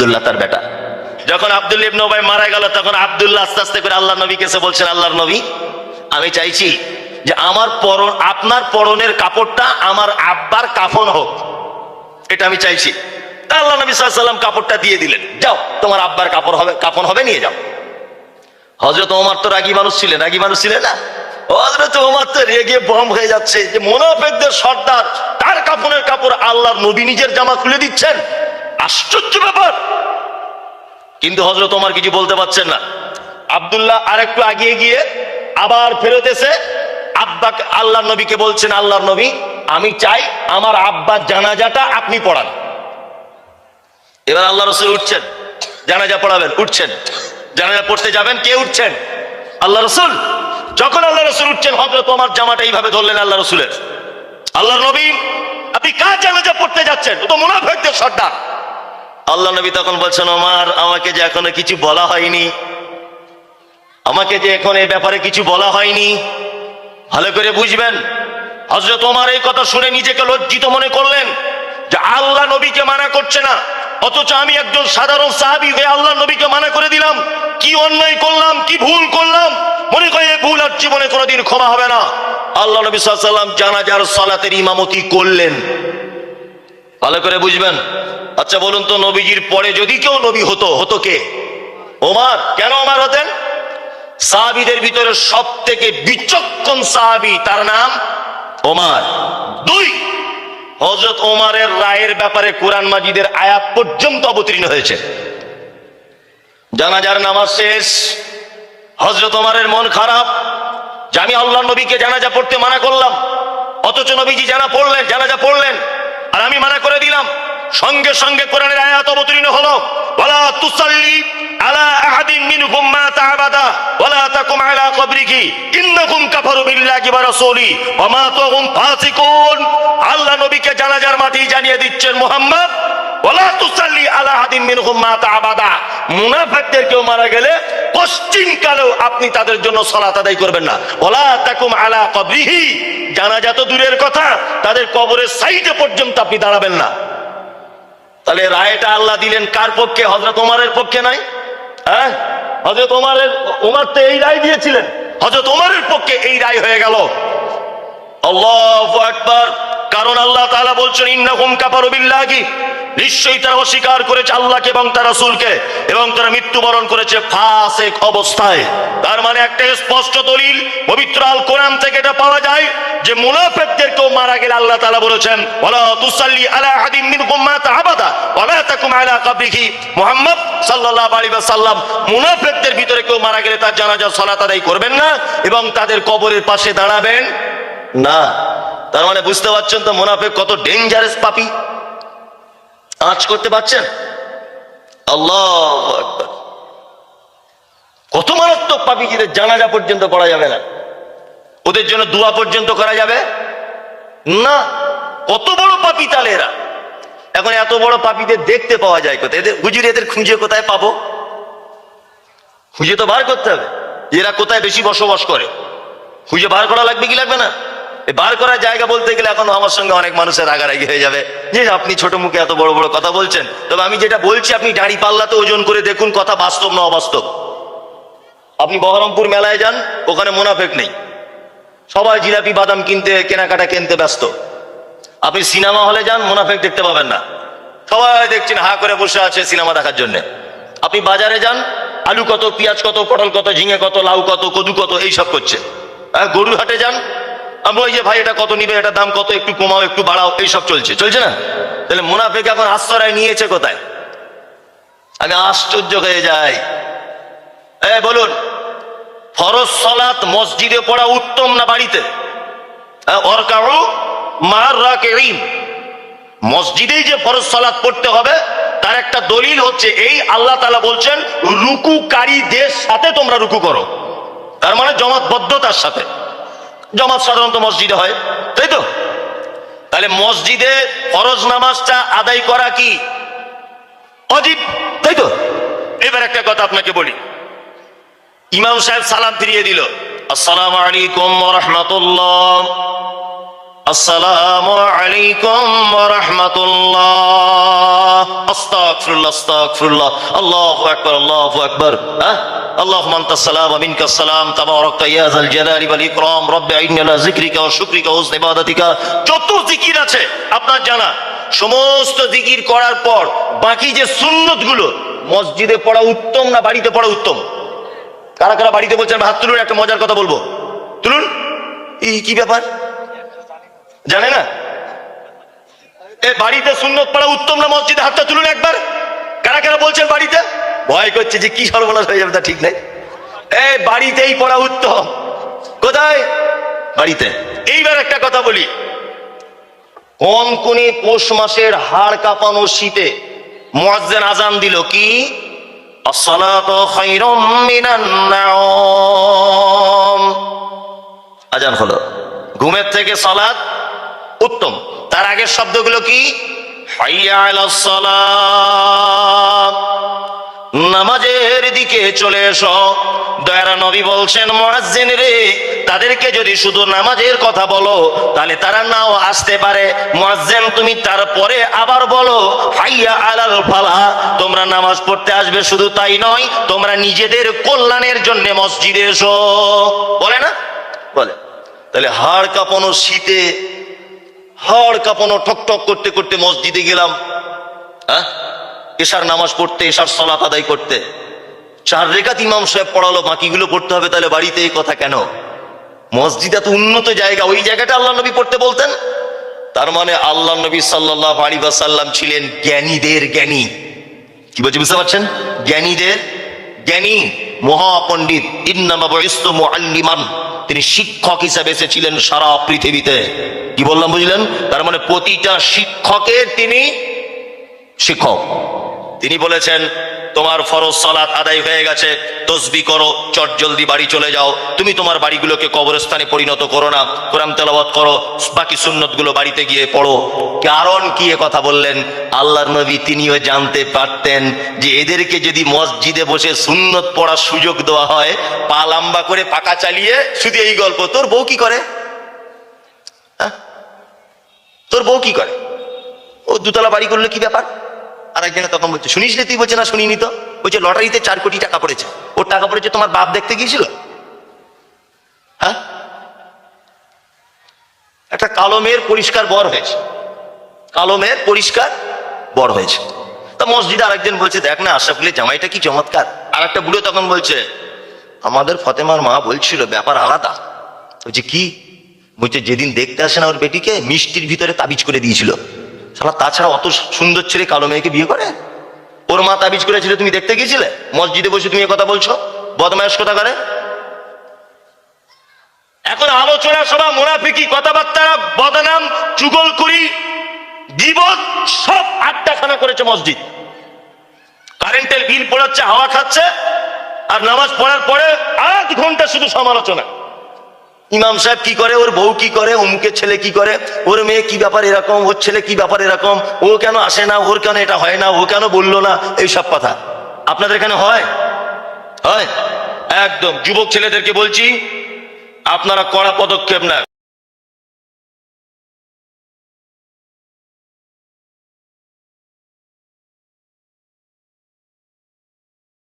আবদুল্লাহ তার বেটা। যখন আব্দুল ইবনে মারা গেল, তখন আব্দুল্লাহ আস্তে আস্তে করে আল্লাহ নবীকে এসে বলছেন, আল্লাহর নবী, আমি চাইছি যে আমার পরন, আপনার পরনের কাপড়টা আমার আব্বার কাফন হোক। এটা আমি চাইছি। তা আল্লাহ নবী সাল্লাম কাপড়টা দিয়ে দিলেন, যাও, তোমার আব্বার কাপড় হবে কাপড় হবে, নিয়ে যাও। হজরত ওমর তো রাগী মানুষ ছিলেন, রাগী মানুষ ছিলেন না? হজরত ওমর তো রেগে বম হয়ে যাচ্ছে, যে মোনাফেকদের সর্দার, তার কাপড়ের কাপড় আল্লাহর নবী নিজের জামা খুলে দিচ্ছেন? আশ্চর্য ব্যাপার। কিন্তু হজরত ওমর কিছু বলতে পারছেন না। আবদুল্লাহ আর একটু আগিয়ে গিয়ে আবার ফেরত এসে আব্বা আল্লাহর নবীকে বলছেন, আল্লাহর নবী, আমি চাই আমার আব্বার জানাজাটা আপনি পড়ান। এবার আল্লাহ রসুল উঠছেন। জানাজা পড়াবেন, উঠছেন। জানাজা পড়তে যাবেন, কে উঠছেন? আল্লাহ রসুল। যখন আল্লাহ রসুল উঠছেন হজরত আমার জামাটা এইভাবে ধরলেন আল্লাহ রসুলের। আল্লাহর নবী, আপনি কার জানাজা পড়তে যাচ্ছেন? ও তো মুনাফেকদের সর্দার। আল্লাহ নবী তখন বলছেন, ওমার, আমাকে যে এখনও কিছু বলা হয়নি, আমাকে যে এখন এই ব্যাপারে কিছু বলা হয়নি, ভালো করে বুঝবেন। হজরত ওমার এই কথা শুনে নিজেকে লজ্জিত মনে করলেন যে আল্লাহ নবীকে মানা করছে না। অথচ আমি একজন সাধারণ সাহাবি হয়ে আল্লাহ নবীকে মানা করে দিলাম। কি অন্যায় করলাম, কি ভুল করলাম? মনে করে ভুল আর জীবনে কোনোদিন ক্ষমা হবে না। আল্লাহ নবী সাল্লাম জানাজার সালাতের ইমামতি করলেন। ভালো করে বুঝবেন। আচ্ছা বলুন তো, নবীজির পরে যদি কেউ নবী হতো হতো কে? ওমার? কেন ওমার হতেন? সাহাবিদের ভিতরে সব থেকে বিচক্ষণ সাহাবি তার নাম ওমার। দুই হজরত ওমারের রায়ের ব্যাপারে কোরআন মাজিদের আয়াত পর্যন্ত অবতীর্ণ হয়েছে। জানাজার নামাজ শেষ হজরত ওমারের মন খারাপ, যে আমি আল্লাহ নবীকে জানাজা পড়তে মানা করলাম, অথচ নবীজি জানা পড়লেন আর আমি মানা করে দিলাম সঙ্গে সঙ্গে কোরআনের আয়াত অবতীর্ণ হলো। ওয়ালা তুসাল্লি আলা আহাদিন মিনহুম মাতা আবাদা, ওয়ালা তাকুম আলা কবরিহি, ইন্নাকুম কাফারু বিল্লাহি ওয়া রাসূলি, ওয়া মাতুহুম ফাসিকুন। আল্লাহ নবীকে জানাজার মাটি জানিয়ে দিচ্ছেন মুহাম্মদ, ওয়ালা তুসাল্লি আলা আহাদিন মিনহুম মাতা আবাদা। মুনাফিকদের কেউ মারা গেলে পশ্চিম কালেও আপনি তাদের জন্য সালাত আদায় করবেন না। ওয়ালা তাকুম আলা কবরিহি, জানাজা তো দূরের কথা, তাদের কবরের সাইডে পর্যন্ত আপনি দাঁড়াবেন না। তাহলে রায়টা আল্লাহ দিলেন কার পক্ষে? হজরত ওমারের পক্ষে নাই? হ্যাঁ? হজরত ওমারের ওমার তো এই রায় দিয়েছিলেন। হজরত ওমারের পক্ষে এই রায় হয়ে গেল। আল্লাহ একবার কারণ আল্লাহ তাআলা বলছেন, ইন্নাহুম কাপার বিল্লাহি। নিশ্চয়ই তারা অস্বীকার করেছে আল্লাহকে এবং তার রাসূলকে এবং তারা মৃত্যুবরণ করেছে ফাসিক অবস্থায়। তার মানে একটা স্পষ্ট দলিল, পবিত্র আল কোরআন থেকে এটা পাওয়া যায় যে মুনাফিকদের কেউ মারা গেলে আল্লাহ তাআলা বলেছেন, ওয়ালা তুসাল্লি আলা মাতা আবাদা ওয়ালা তাকুম আলা কবরিহি। মুহাম্মদ সাল্লাল্লাহু মুনাফিকদের ভিতরে কেউ মারা গেলে তার জানাজার সালাত আদায় করবেন না এবং তাদের কবরের পাশে দাঁড়াবেন না। তার মানে বুঝতে পারছেন তো মোনাফেক কত ডেঞ্জারাস পাপি? আঁচ করতে পারছেন? আল্লাহ কত মারাত্মক পাপি যেদের জানাজা পর্যন্ত করা যাবে না। ওদের জন্য দোয়া পর্যন্ত করা যাবে? না। কত বড় পাপি তাহলে এরা এখন এত বড় পাপীদের দেখতে পাওয়া যায় কোথায়? এদের হুজুর, এদের খুঁজে কোথায় পাবো? খুঁজে তো বার করতে হবে। এরা কোথায় বেশি বসবাস করে? খুঁজে বার করা লাগবে কি লাগবে না? বার করার জায়গা বলতে গেলে এখন আমার সঙ্গে অনেক মানুষের রাগারাগি হয়ে যাবে। যে আপনি ছোট মুখে এত বড় বড় কথা বলছেন, তবে আমি যেটা বলছি, আপনি দাড়ি পাল্লাতে ওজন করে দেখুন কথা বাস্তব না অবাস্তব। আপনি বহরমপুর মেলায় যান, ওখানে মোনাফেক নেই। সবাই জিলাপি, বাদাম কিনতে, কেনাকাটা কিনতে ব্যস্ত। আপনি সিনেমা হলে যান, মুনাফেক দেখতে পাবেন না। সবাই দেখছেন, হা করে বসে আছে সিনেমা দেখার জন্য। আপনি বাজারে যান, আলু কত, পেঁয়াজ কত, পটল কত, ঝিঙে কত, লাউ কত, কদু কত, এইসব করছে আর গরুর হাটে যান আমরা ওই যে ভাই, এটা কত নিবে? এটা দাম কত? একটু কমাও, একটু বাড়াও। এইসব চলছে। চলছে না? তাহলে মুনাফেক এখন আশ্রয় নিয়েছে কোথায়? আমি আশ্চর্য হয়ে যাই। এ বলুন, ফরজ সলাত মসজিদে পড়া উত্তম না বাড়িতে? মসজিদেই যে ফরজ সালাত পড়তে হবে, তার একটা দলিল হচ্ছে, এই আল্লাহ তালা বলছেন, রুকুকারীদের সাথে তোমরা রুকু করো। তার মানে জমাতবদ্ধতার সাথে। জমাত সাধারণত মসজিদে হয়, তাই তো? তাহলে মসজিদে ফরজ নামাজটা আদায় করা কি? অজীব, তাই তো? এবার একটা কথা আপনাকে বলি। ইমাম সাহেব সালাম ফিরিয়ে দিল, আসসালামু আলাইকুম রাহমাতুল্লাহ। আসসালামু আলাইকুম রাহমাতুল্লাহ। আস্তাগফিরুল্লাহ আস্তাগফিরুল্লাহ আল্লাহু আকবার আল্লাহু আকবার হ্যাঁ اللهم انت السلام ومنك السلام تبارك يا ذا الجلال والاكرام رب اعنا على ذكرك وشكرك وحسن عبادتك যত জিকির আছে আপনার জানা সমস্ত জিকির করার পর বাকি যে সুন্নত গুলো মসজিদে পড়া উত্তম না বাড়িতে পড়া উত্তম কারা কারা বাড়িতে বলছেন হাত তুলুন একটা মজার কথা বলবো তুলুন এই কি ব্যাপার জানে না এ বাড়িতে সুন্নত পড়া উত্তম না মসজিদে হাতটা তুলুন একবার। কারা কারা বলছেন বাড়িতে? ভয় করছে যে কি সর্বনাশ হয়ে যাবে তা ঠিক নাই। এ বাড়িতেই পড়া উত্তম। কোথায়? বাড়িতে। এইবার একটা কথা বলি। কোন কোনে পৌষ মাসের হাড় কাঁপানো শীতে মুয়াজ্জিন আজান দিল কি? আজান হলো। ঘুমের থেকে সালাত উত্তম। তার আগের শব্দগুলো কি? নামাজের দিকে চলে এসো। দয়ারা নবী বলছেন, মুয়াজ্জিন রে, তাদেরকে যদি শুধু নামাজের কথা বলো, তাহলে তারা নাও আসতে পারে। মুয়াজ্জিন, তুমি তারপরে আবার বলো, হাইয়া আলাল ফালা, তোমরা নামাজ পড়তে আসবে শুধু তাই নয়, তোমরা নিজেদের কল্যাণের জন্য মসজিদে এসো। বলে না? বলে। তাহলে হাড় কাঁপানো শীতে হাড় কাঁপানো, ঠক ঠক করতে করতে মসজিদে গেলাম। হ্যাঁ এশার নামাজ পড়তে, এশার সলাত আদায় করতে। চার রেখাত ইমাম সাহেব পড়ালো, বাকিগুলো পড়তে হবে, তাহলে বাড়িতে এই কথা কেন? মসজিদ এত উন্নত জায়গা, ওই জায়গাটা আল্লাহ নবী পড়তে বলতেন? তার মানে আল্লাহ নবী সাল্লাহ আলী সাল্লাম ছিলেন জ্ঞানীদের জ্ঞানী। কি বলছি, বুঝতে পারছেন? জ্ঞানীদের জ্ঞানী, মহাপণ্ডিত। ইন্নামাবলিমান তিনি শিক্ষক হিসাবে এসেছিলেন সারা পৃথিবীতে। কি বললাম বুঝলেন? তার মানে প্রতিটা শিক্ষকের তিনি শিক্ষক। তিনি বলেছেন, তোমার ফরজ সালাত আদায় হয়ে গেছে, তসবি করো, চট জলদি বাড়ি চলে যাও। তুমি তোমার বাড়িগুলোকে কবরস্থানে পরিণত করো না। কোরআন তেলাওয়াত করো, বাকি সুন্নতগুলো বাড়িতে গিয়ে পড়ো। কারণ কি কথা বললেন? আল্লাহর নবী তিনিও জানতে পারতেন যে এদেরকে যদি মসজিদে বসে সুন্নত পড়ার সুযোগ দেওয়া হয়, পা লম্বা করে পাকা চালিয়ে শুধু এই গল্প, তোর বউ কি করে হ্যাঁ? তোর বউ কি করে? ও দুতলা বাড়ি করলে কি ব্যাপার? আর একজনে তখন বলছে, শুনিস তুই? বলছে, না, শুনিনি তো। বলছে, লটারিতে চার কোটি টাকা পড়েছে। ওর টাকা পড়েছে তোমার বাপ দেখতে গিয়েছিল? হ্যাঁ? একটা কালো মেয়ের পরিষ্কার বর হয়েছে। কালো মেয়ের পরিষ্কার বর হয়েছে। তা মসজিদে আরেকজন বলছে, দেখ না আশরাফুলের জামাইটা কি চমৎকার। আর একটা বুড়ো তখন বলছে, আমাদের ফতেমার মা বলছিল, ব্যাপার আলাদা। বলছে, কি? বলছে, যেদিন দেখতে আসে না ওর বেটিকে, মিষ্টির ভিতরে তাবিজ করে দিয়েছিল। সালা তাছাড়া অত সুন্দর ছেলে কালো মেয়েকে বিয়ে করে? ওর মা তাবিজ করেছিল, তুমি দেখতে গিয়েছিলে? মসজিদে বসে তুমি কথা বলছো? বদমায়াস কথা করে এখন আলোচনা সভা, মোনাফিকি কথাবার্তা বদনাম, চুগল করি বিপদ সব আড্ডাখানা করেছে মসজিদ। কারেন্টের বিল পড়াচ্ছে, হাওয়া খাচ্ছে, আর নামাজ পড়ার পরে আধ ঘণ্টা শুধু সমালোচনা। ইমাম সাহেব কি করে? ওর বউ কি করে? অমুকের ছেলে কি করে? ওর মেয়ে কি ব্যাপার এরকম? ওর ছেলে কি ব্যাপার এরকম? ও কেন আসে না? ওর কেন এটা হয় না? ও কেন বলল না? এই সব কথা। আপনাদের এখানে হয়? হয়? একদম। যুবক ছেলেদেরকে বলছি, আপনারা কড়া পদক্ষেপ না